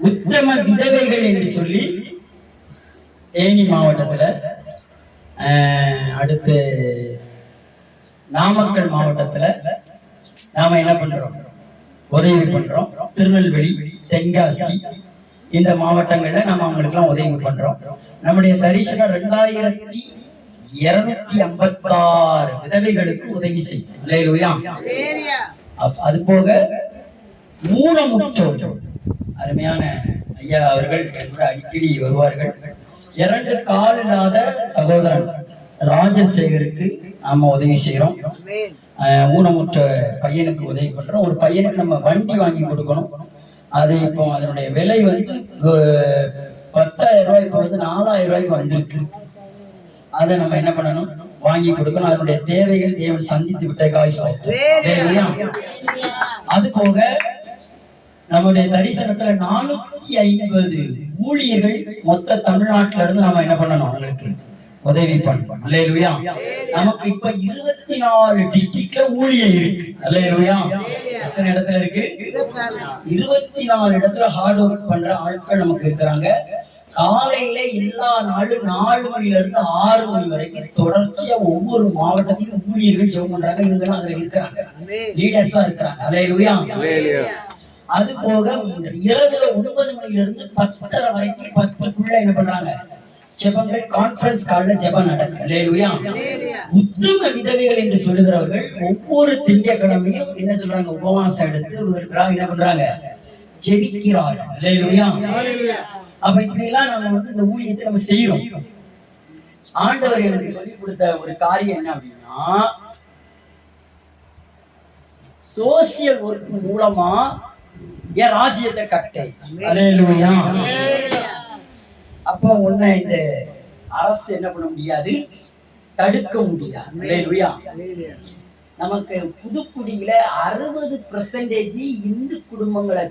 உத்தம விதவைகள் என்று சொல்லி தேனி மாவட்டத்துல அடுத்து நாமக்கல் மாவட்டத்துல நாம என்ன பண்றோம்? உதவி பண்றோம். திருநெல்வேலி தென்காசி இந்த மாவட்டங்கள்ல நம்ம அவங்களுக்குலாம் உதவி பண்றோம். நம்முடைய தரிசனம் ரெண்டாயிரத்தி இருநூத்தி ஐம்பத்தாறு விதவைகளுக்கு உதவி செய்யும். அது போக மூலமுற்றோர் அருமையான ஐயா அவர்கள் கூட அடிக்கடி வருவார்கள். இரண்டு கால் இல்லாத சகோதரன் ராஜசேகருக்கு நாம உதவி செய்யறோம் ஊனமுற்ற பையனுக்கு உதவி பண்றோம். ஒரு பையனுக்கு நம்ம வண்டி வாங்கி கொடுக்கணும். அது இப்போ அதனுடைய விலை வந்து பத்தாயிரம் ரூபாய் இப்போ வந்து நாலாயிரம் ரூபாய்க்கு வந்திருக்கு. அதை நம்ம என்ன பண்ணணும்? வாங்கி கொடுக்கணும். அதனுடைய தேவைகள் தேவன் சந்தித்து விட்ட காய்ச்சி அது போக நம்முடைய தரிசனத்துல நானூத்தி ஐம்பது ஊழியர்கள் மொத்த தமிழ்நாட்டுல இருந்து நம்ம என்ன பண்ணணும் அவங்களுக்கு உதவி பண்ணணும். அல்லையா நமக்கு இப்ப இருபத்தி நாலு டிஸ்ட்ரிக்ட்ல ஊழியர் இருக்கு. அல்லையா எத்தனை இடத்துல இருக்கு? இருபத்தி நாலு இடத்துல ஹார்ட் ஒர்க் பண்ற ஆட்கள் நமக்கு இருக்கிறாங்க. காலையில எல்லா நாளும் நாலு மணில இருந்து ஆறு மணி வரைக்கும் தொடர்ச்சியா ஒவ்வொரு மாவட்டத்திலும் ஊழியர்கள் ஜெபம் பண்றாங்க. இவங்க அதுல இருக்கிறாங்க. லீடர்ஸா இருக்கிறாங்க. அலையலுயா அது போக இரவுல ஒன்பது மணில இருந்து பத்தரை வரைக்கும் பத்துக்குள்ள என்ன பண்றாங்க? ஜெபங்கள் கான்ஃபரன்ஸ் கால்ல ஜெபம் நடக்கு அலையலுயா உத்தம விதவைகள் என்று சொல்லுகிறவர்கள் ஒவ்வொரு திங்கட்கிழமையும் என்ன சொல்றாங்க? உபவாசம் எடுத்து என்ன பண்றாங்க? ஜெபிக்கிறார்கள். அலையலுயா அப்ப இப்படி எல்லாம் நம்ம வந்து இந்த ஊழியத்தை நம்ம செய்யறோம். ஆண்டவர் எனக்கு சொல்லி கொடுத்த ஒரு காரியம் என்ன அப்படின்னா சோசியல் ஒர்க் மூலமா என் ராஜ்யத்தை கட்டை. அப்போ உன்னை இந்த அரசு என்ன பண்ண முடியாது? தடுக்க முடியாது. நமக்கு புதுக்குடியில அறுபது பெர்சன்டேஜ் இந்து குடும்பங்களை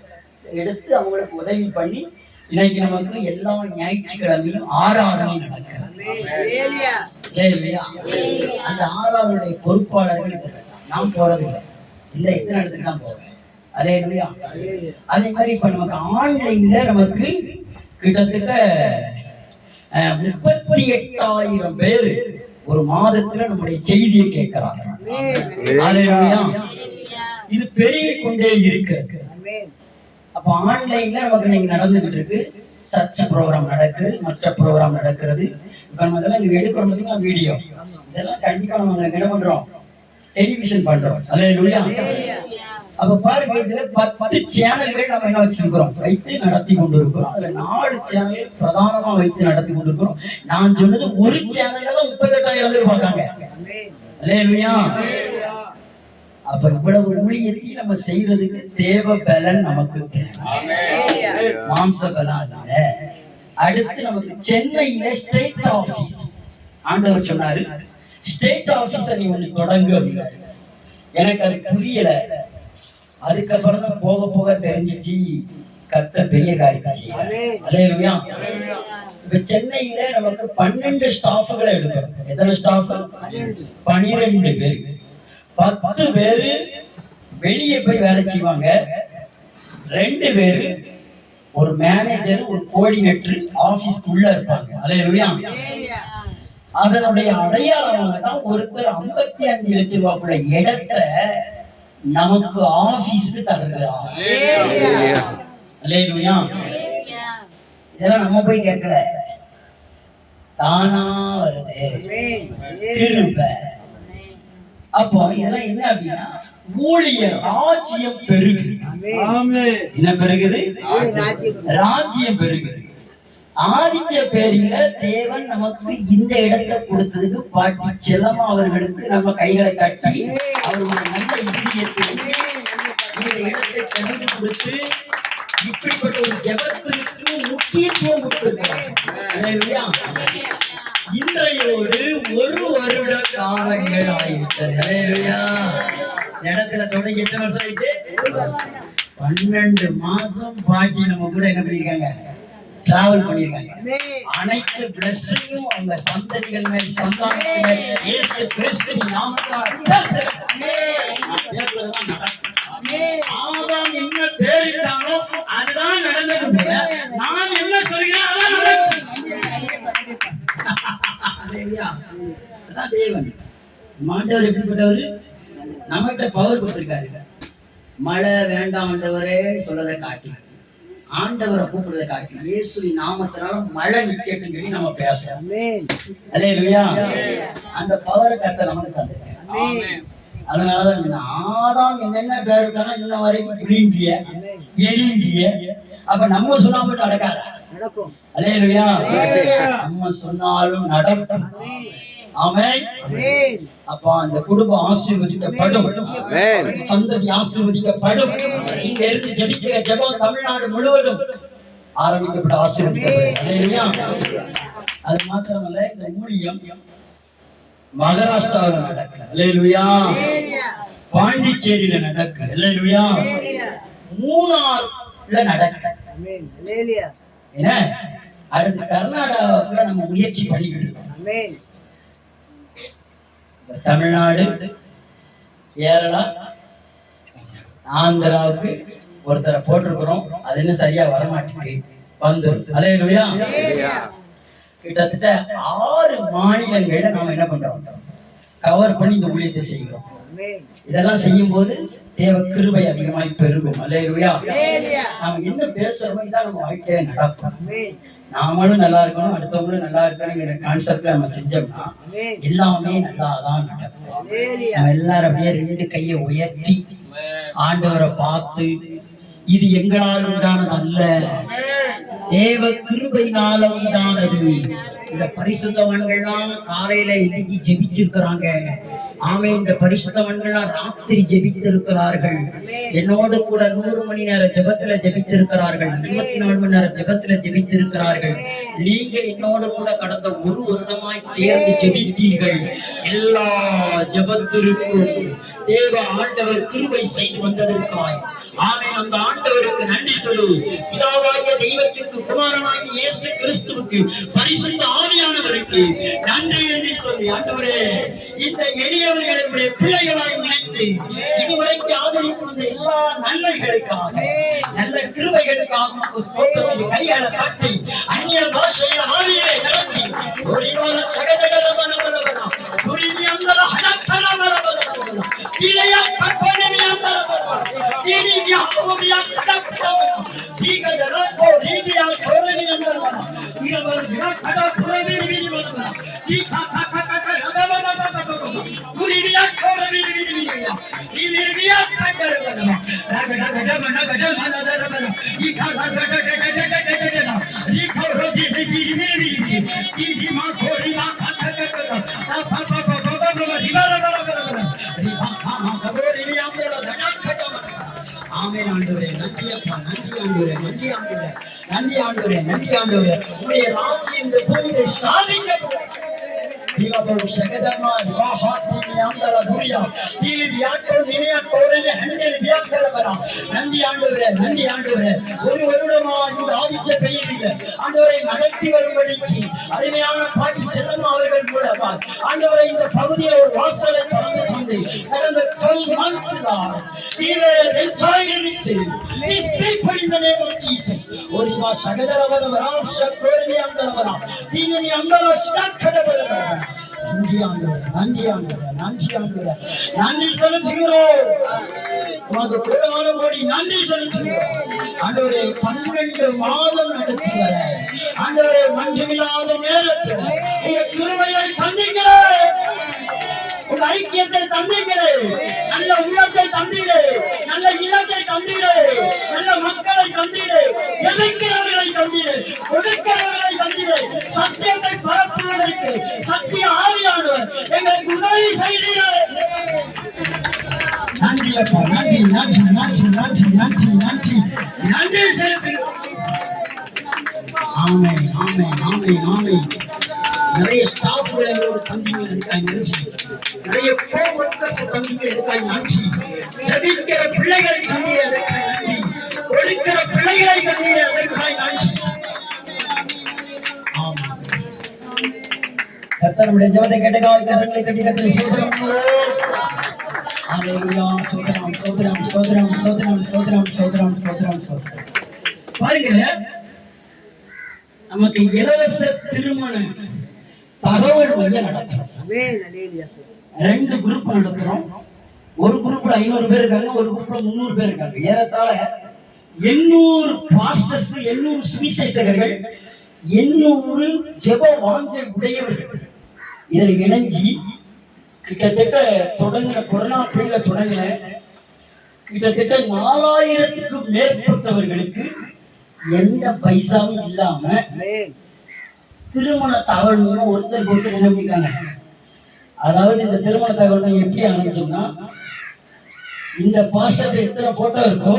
எடுத்து அவங்களுக்கு உதவி பண்ணி இன்னைக்கு நமக்கு எல்லா ஞாயிற்றுக்கிழமையும் ஆறாரணை நடக்கிறது. அந்த ஆறாவதுடைய பொறுப்பாளர்கள். நான் போறது இல்லை இல்ல இத்தனை இடத்துக்கு தான் போவேன்? அதே இல்லையா அதே மாதிரி இப்ப நமக்கு ஆன்லைன்ல நமக்கு கிட்டத்தட்ட முப்பத்தி எட்டாயிரம் பேர் ஒரு மாதத்துல நம்முடைய செய்தியை கேட்கிறாங்க. இது பெருகிக் கொண்டே இருக்கிறது அப்ப ஆன்லைன்ல நமக்கு இன்னைக்கு நடந்துகிட்டு இருக்கு சர்ச் ப்ரோக்ராம் நடக்குது மற்ற ப்ரோக்ராம் நடக்கிறது. இப்ப நம்ம இதெல்லாம் இங்க எடுக்கிறோம் பார்த்தீங்கன்னா வீடியோ. இதெல்லாம் கண்டிப்பா நம்ம என்ன பண்றோம்? டெலிவிஷன் பண்றோம். அல்லேலூயா அப்ப பாருங்க இதுல பத்து சேனல்கள் நம்ம என்ன வச்சிருக்கிறோம்? வைத்து நடத்தி கொண்டு இருக்கிறோம் அதுல நாலு சேனல் பிரதானமா வைத்து நடத்தி கொண்டிருக்கிறோம். நான் சொன்னது ஒரு சேனல்ல தான் முப்பத்தெட்டாயிரம் பேர் பார்க்காங்க அப்ப இவ்வளவு ஊழியத்தை நம்ம செய்யறதுக்கு தேவ பலன் நமக்கு மாம்ச பலன் அடுத்து நமக்கு சென்னையில ஸ்டேட் ஆபீஸ் ஆண்டவர் சொன்னாரு ஸ்டேட் ஆபீஸ நீ ஒண்ணு தொடங்கு அப்படின்னாரு. எனக்கு அது புரியல. அதுக்கப்புறம் தான் போக போக தெரிஞ்சிச்சு கத்த பெரிய காரியம். அல்லேலூயா. இப்ப சென்னையில நமக்கு பன்னெண்டு ஸ்டாஃப்களை எடுக்கிறோம். எத்தனை ஸ்டாஃப்? பனிரெண்டு பேர். பத்து பேரு வெளியே போய் வேலை செய்வாங்க. ரெண்டு பேரு ஒரு மேனேஜர் ஒரு கோஆர்டினேட்டர் ஆபீஸ்க்குள்ள இருப்பாங்க. அல்லேலூயா. அதனுடைய அடையாளமாக தான் ஒருத்தர் ஐம்பத்தி அஞ்சு லட்சம் ரூபாய்க்குள்ள இடத்தை நமக்கு ஆபீஸ்க்கு தருகிறார். இதெல்லாம் நம்ம போய் கேட்கல. தானா வருது. கிருபை அப்போ இதெல்லாம் என்ன அப்படின்னா ஊழியர் ராஜ்யம் பெருகு. என்ன பெருகுது? ராஜ்யம். பெருகுது. ஆதித்ய பேரில தேவன் நமக்கு இந்த இடத்தை கொடுத்ததுக்கு பாட்டி செல்லம்மா அவர்களுக்கு நம்ம கைகளை தட்டி அவருடைய நல்ல இந்த இடத்தை தெரிந்து கொடுத்து இப்படிப்பட்ட ஒரு ஜெபத்திற்கு முக்கியத்துவம் கொடுத்திருக்கிறார் அல்லேலூயா. இன்றையோடு ஒரு வருட காலங்கள் ஆகிவிட்டது அல்லேலூயா. இடத்துல தொடங்கி எத்தனை வருஷம் ஆயிட்டு பன்னெண்டு மாசம் பாட்டி நம்ம கூட என்ன பண்ணிருக்காங்க டிராவல் பண்ணிருக்காங்க அனைத்து பிளஸ்ஸையும் அவங்க சந்ததிகள் மேல் சந்தானங்கள் மேல் இயேசு கிறிஸ்துவின் நாமத்தால் ஆதாம் என்ன பேரிட்டானோ அதுதான் நடந்தது சொன்னீங்க நான் என்ன சொல்கிறேன் அதான் நடக்கும். அல்லேலூயா. அதான் தேவன். மாண்டவர் எப்படிப்பட்டவர்? நம்மகிட்ட பவர் கொடுத்திருக்காரு. மழை வேண்டாம் ஆண்டவரே சொல்றதை காட்டி ஆண்டவரை கூப்பிடுறதை காட்டி இயேசுவின் நாமத்தினால மழை நிக்கட்டும் சொல்லி நம்ம பேசுறோம். அல்லேலூயா அந்த பவரை கத்த நமக்கு தந்துருக்காரு. அதனாலதான் சொன்னேன், ஆதாம் என்னென்ன பேர் இருக்கானா இன்ன வரைக்கும் விழுங்கிய எளிங்கிய அப்ப நம்ம சொல்லாம நடக்காத. நடக்கும். அல்லேலூயா. நம்ம சொன்னாலும் நடக்கும். அப்ப அந்த குடும்பம் ஆசீர்வதிக்கப்படும். சந்ததி ஆசீர்வதிக்கப்படும். இங்க இருந்து ஜெபிக்கிற ஜெபம் தமிழ்நாடு முழுவதும் ஆரம்பிக்கப்பட ஆசீர்வதிக்கப்படும். அது மாத்திரமல்ல இந்த ஊழியம் மகாராஷ்டிராவில் நடக்க. பாண்டிச்சேரியில நடக்க ஹalleluya. மூணார்ல நடக்க. ஏன்னா அடுத்து கர்நாடகாவுக்குள்ள நம்ம முயற்சி பண்ணிக்கிட்டு தமிழ்நாடு கேரளா ஆந்திராவுக்கு ஒருத்தரை போட்டிருக்கிறோம். அது இன்னும் சரியா வரமாட்டேங்குது. வந்து அலையலுயா ஹalleluya. கிட்டத்தட்ட ஆறு மாநிலங்கள்ல நாம என்ன பண்றோம் கவர் பண்ணி இந்த ஊழியத்தை செய்கிறோம். இதெல்லாம் செய்யும் போது தேவ கிருபை அதிகமாய் பெருகும் ஹalleluya. நாம என்ன பேசுறோமோ இதான் நம்ம வாழ்க்கையில நடக்கும். நாமளும் நல்லா இருக்கணும் அடுத்தவங்களும் நல்லா இருக்கணுங்கிற கான்செப்ட்ல நம்ம செஞ்சோம்னா. எல்லாமே நல்லாதான் நடக்கும் ஹalleluya. நம்ம எல்லாரும் அப்படியே ரெண்டு கையை உயர்த்தி ஆண்டவரை பார்த்து இது எங்களால் உண்டானது அல்ல தேவ கிருபையினால உண்டானது இந்த பரிசுத்தவன்கள்லாம் காலையில இன்னைக்கு ஜெபிச்சிருக்கிறாங்க. ஆமே இந்த பரிசுத்தவன்கள்லாம் ராத்திரி ஜெபித்திருக்கிறார்கள். என்னோடு கூட நூறு மணி நேர ஜெபத்துல ஜெபித்திருக்கிறார்கள். இருபத்தி நாலு மணி நேர ஜெபத்துல ஜெபித்திருக்கிறார்கள். நீங்க என்னோடு கூட கடந்த ஒரு வருடமாய் சேர்ந்து ஜெபித்தீர்கள். எல்லா ஜெபத்திற்கும் தேவ ஆண்டவர் கிருபை செய்து வந்ததற்காய். ஆமே அந்த ஆண்டவருக்கு நன்றி சொல்லு. பிதாவாகிய தெய்வத்திற்கு குமாரனாகிய இயேசு கிறிஸ்துவுக்கு பரிசுத்த ஆவியானவருக்கு நன்றி என்று சொல்லி ஆண்டவரே இந்த எளியவர்களை உடைய பிள்ளைகளாய் நினைத்து இதுவரைக்கு ஆதரிக்கிற எல்லா நன்மைகளுக்காக நல்ல கிருமைகளுக்காக கையால தட்டி அந்நிய பாஷையில் ஆவியை நடத்தி ஒளிவான சகஜகத மனவனவன துரிமி அந்த ஹனத்தன மனவனவன இளைய கற்பனை দিকে বলে দিবা খাটা খুলে বিড়ি বিড়ি বলবা সি খা খা খা খা நன்றி ஆண்டவரே நன்றி ஆண்டவரே உங்களுடைய ராஜ்யம் இந்த பூமியிலே ஸ்தாபிக்கப்படும் ಇವಾಗ ಶಗದಮ್ಮ ವಿವಾಹ ಅಂದಲ ಗುರಿಯ ಇಲ್ಲಿ ಯಾಕೋ ನೀನೇ ಕೋರದೆ ಹಂಗೆ ವ್ಯಾಕರ ಬರ நன்றி ஆண்டவரே நன்றி ஆண்டவரே. ஒரு வருடமா இந்த ஆதிச்ச பெயரில் ஆண்டவரை நடத்தி வரும்படிக்கு அருமையான பாட்டி செல்லம் அவர்கள் கூட ஆண்டவரை இந்த பகுதியை ஒரு வாசலை திறந்து தந்து கடந்த டுவெல் மந்த்ஸ் தான் ஒரு சகதரவரவரா சோரணி அந்தரவரா தீனி அந்தரோ ஸ்டாக் கடவரவரா நன்றி ஆண்டவரே நன்றி ஆண்டவரே நன்றி ஆண்டவரே. நன்றி செலுத்துகிறோம். உமக்கு நன்றி செலுத்துகிறோம். ஆண்டவரே பன்னிரண்டு மாதம் நடத்தி வர ஆண்டவரே மஞ்சமில்லாத நேரத்தில் உங்க கிருமையை தந்தீங்களே உங்க ஐக்கியத்தை தந்தீங்களே நல்ல உள்ளத்தை தந்தீங்களே நல்ல இலக்கை தந்தீங்களே நல்ல மக்களை தந்தி ஸ்டாஃப்கள் எங்களோட தம்பிகள் நன்றி. நிறைய கோவர்க்கர்ஸ் தம்பிகள் இருக்காங்க நன்றி. ஜபிக்கிற பிள்ளைகளை தம்பி இருக்காங்க நன்றி. ஒழிக்கிற பிள்ளைகளை தம்பி இருக்காங்க நன்றி. கத்தனுடைய ஜபத்தை கேட்ட கால கரங்களை கட்டி கர்த்தரை சோதரம் ஹalleluya. சோதரம் சோதரம் சோதரம் சோதரம் சோதரம் சோதரம் சோதரம் சோதரம் பாருங்க நமக்கு இலவச திருமணம். தகவல் மையம் நடத்துறோம். ரெண்டு குரூப் நடத்துறோம். ஒரு குரூப்ல ஐநூறு பேர் இருக்காங்க ஒரு குரூப்ல முந்நூறு பேர் இருக்காங்க. ஏறத்தாழ எண்ணூறு பாஸ்டர்ஸ் எண்ணூறு சுவிசேஷகர்கள் எண்ணூறு ஜெப வாஞ்சை உடையவர்கள். இதில் இணைஞ்சி கிட்டத்தட்ட தொடங்கின கொரோனா பீரியட்ல தொடங்கின கிட்டத்தட்ட நாலாயிரத்துக்கும் மேற்பட்டவர்களுக்கு எந்த பைசாவும் இல்லாம திருமண தகவல் மூலம் ஒருத்தருக்கு ஒருத்தர் என்ன பண்ணிருக்காங்க அதாவது இந்த திருமண தகவல் எப்படி ஆரம்பிச்சோம்னா இந்த பாஸ்டர் எத்தனை போட்டோ இருக்கோ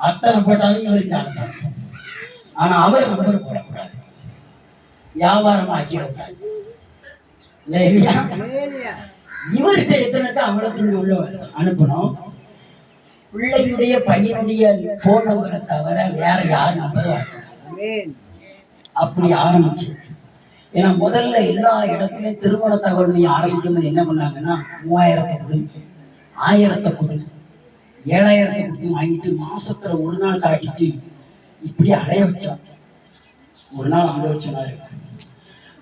அத்தனை போட்டோவையும் இவருக்கு அனுப்பணும் ஆனா அவர் நம்பர் போடக்கூடாது. வியாபாரம் ஆக்கிடக்கூடாது. இல்லையா? இவர்கிட்ட எத்தனை அவ்வளோத்துக்கு உள்ளவர் அனுப்பணும். பிள்ளையுடைய பையனுடைய போன் நம்பரை தவிர வேற யார் நம்பர் வரக்கூடாது அப்படி ஆரம்பிச்சு. ஏன்னா முதல்ல எல்லா இடத்துலயும் திருமண தகவல் ஆரம்பிக்கும் போது என்ன பண்ணாங்கன்னா மூவாயிரத்தை கொடு ஆயிரத்தை கொடு ஏழாயிரத்தை கொடுத்து வாங்கிட்டு மாசத்துல ஒரு நாள் காட்டிட்டு இப்படி அடைய வச்சான் ஒரு நாள் ஆண்டு சொன்னாரு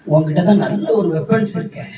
உன்கிட்ட தான் நல்ல ஒரு வெப்பன்ஸ் இருக்கேன்